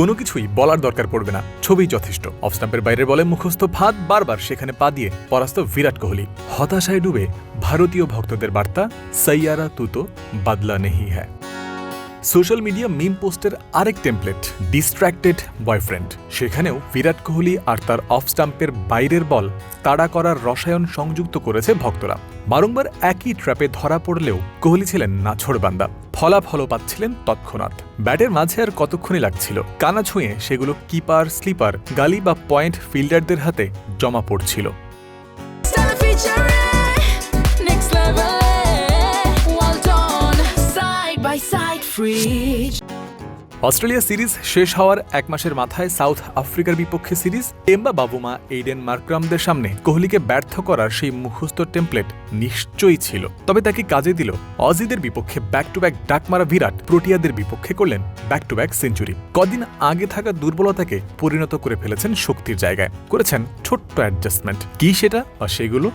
কোনো কিছুই বলার দরকার পড়বে না। ছবি যথেষ্ট। অফ স্টাম্পের বাইরের বলে মুখস্থ ফাঁদ বারবার সেখানে পা দিয়ে পরাস্ত বিরাট কোহলি। হতাশায় ডুবে ভারতীয় ভক্তদের বার্তা সৈয়ারা তুতো, বাদলা নেহি হ্যায়। সোশ্যাল মিডিয়া মিম পোস্টের আরেক টেমপ্লেট ডিস্ট্র্যাক্টেড বয়ফ্রেন্ড সেখানেও বিরাট কোহলি আর তার অফ স্টাম্পের বাইরের বল তাড়া করার রসায়ন সংযুক্ত করেছে ভক্তরা। বারংবার একই ট্র্যাপে ধরা পড়লেও কোহলি ছিলেন নাছোড়বান্দা। ফলাফলও পাচ্ছিলেন তৎক্ষণাৎ। ব্যাটের মাঝে আর কতক্ষণই লাগছিল? কানা ছুঁয়ে সেগুলো কিপার, স্লিপার, গালি বা পয়েন্ট ফিল্ডারদের হাতে জমা পড়ছিল। Side, free. অস্ট্রেলিয়া সিরিজ শেষ হওয়ার এক মাসের মাথায় সাউথ আফ্রিকার বিপক্ষে সিরিজ এম্বা বাবুমা এইডেন মার্ক্রামদের সামনে কোহলিকে ব্যর্থ করার সেই মুখস্থ টেমপ্লেট নিশ্চয়ই ছিল। তবে তাকে কাজে দিল? অজিদের বিপক্ষে ব্যাক টু ব্যাক ডাক মারা বিরাট প্রোটিয়াদের বিপক্ষে করলেন ব্যাক টু ব্যাক সেঞ্চুরি কদিন আগে থাকা দুর্বলতাকে পরিণত করে ফেলেছেন শক্তির জায়গায়। করেছেন ছোট্ট অ্যাডজাস্টমেন্ট কি সেটা? আর সেগুলো?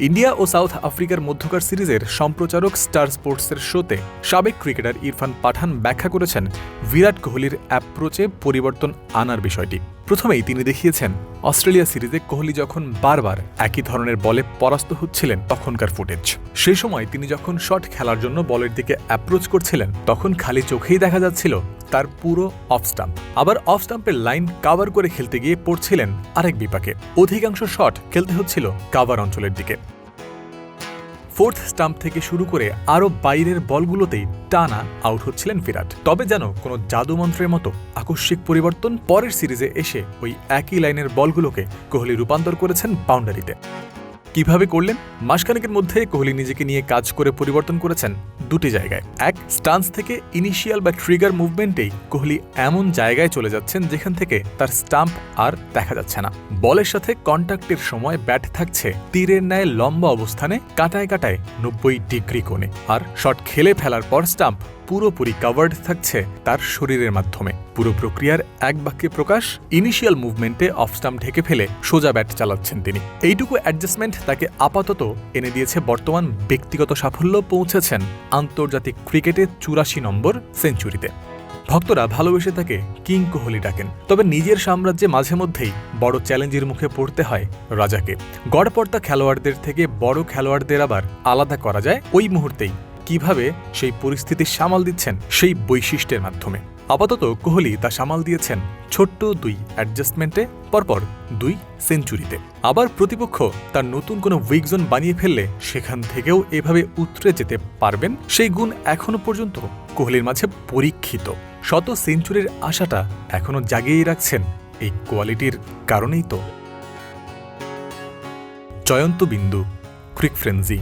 ইন্ডিয়া ও সাউথ আফ্রিকার মধ্যকার সিরিজের সম্প্রচারক স্টার স্পোর্টসের শোতে সাবেক ক্রিকেটার ইরফান পাঠান ব্যাখ্যা করেছেন, বিরাট কোহলির অ্যাপ্রোচে পরিবর্তন আনার বিষয়টি। প্রথমেই তিনি দেখিয়েছেন, অস্ট্রেলিয়া সিরিজে কোহলি যখন বারবার একই ধরনের বলে পরাস্ত হচ্ছিলেন তখনকার ফুটেজ। সেই সময় তিনি যখন শট খেলার জন্য বলের দিকে অ্যাপ্রোচ করছিলেন, তখন খালি চোখেই দেখা যাচ্ছিল তার পুরো অফ স্টাম্প আবার অফ স্টাম্পের লাইন কাভার করে খেলতে গিয়ে পড়ছিলেন আরেক বিপাকে। অধিকাংশ শট খেলতে হচ্ছিল কাভার অঞ্চলের দিকে। ফোর্থ স্টাম্প থেকে শুরু করে আরও বাইরের বলগুলোতেই টানা আউট হচ্ছিলেন বিরাট। তবে যেন কোনো জাদুমন্ত্রের মতো আকস্মিক পরিবর্তন পরের সিরিজে এসে ওই একই লাইনের বলগুলোকে কোহলি রূপান্তর করেছেন বাউন্ডারিতে কীভাবে করলেন? মাসখানেকের মধ্যে কোহলি নিজেকে নিয়ে কাজ করে পরিবর্তন করেছেন দুটি জায়গায়। এক, স্টান্স থেকে ইনিশিয়াল বা ট্রিগার মুভমেন্টেই কোহলি এমন জায়গায় চলে যাচ্ছেন যেখান থেকে তার স্টাম্প আর দেখা যাচ্ছে না। বলের সাথে কন্টাক্টের সময় ব্যাট থাকছে তীরের ন্যায় লম্বা অবস্থানে কাটায় কাটায় নব্বই ডিগ্রি কোণে। আর শট খেলে ফেলার পর স্টাম্প পুরোপুরি কাভার্ড থাকছে তার শরীরের মাধ্যমে। পুরো প্রক্রিয়ার এক বাক্যে প্রকাশ ইনিশিয়াল মুভমেন্টে অফ স্টাম্প ঢেকে ফেলে সোজা ব্যাট চালাচ্ছেন তিনি। এইটুকু অ্যাডজাস্টমেন্ট তাকে আপাতত এনে দিয়েছে বর্তমান ব্যক্তিগত সাফল্য পৌঁছেছেন আন্তর্জাতিক ক্রিকেটে চুরাশি নম্বর সেঞ্চুরিতে। ভক্তরা ভালোবেসে তাকে কিং কোহলি ডাকেন, তবে নিজের সাম্রাজ্যে মাঝে মধ্যেই বড় চ্যালেঞ্জের মুখে পড়তে হয় রাজাকে। গড়পর্তা খেলোয়াড়দের থেকে বড় খেলোয়াড়দের আবার আলাদা করা যায়, ওই মুহূর্তেই কীভাবে সেই পরিস্থিতি সামাল দিচ্ছেন সেই বৈশিষ্ট্যের মাধ্যমে। আপাতত কোহলি তা সামাল দিয়েছেন ছোট্ট দুই অ্যাডজাস্টমেন্টে, পরপর দুই সেঞ্চুরিতে। আবার প্রতিপক্ষ তার নতুন কোনো উইক জোন বানিয়ে ফেললে সেখান থেকেও এভাবে উতরে যেতে পারবেন সেই গুণ এখনও পর্যন্ত কোহলির মাঝে পরীক্ষিত। শত সেঞ্চুরির আশাটা এখনও জাগিয়েই রাখছেন এই কোয়ালিটির কারণেই তো। জয়ন্ত বিন্দু, ক্রিক ফ্রেন্সি।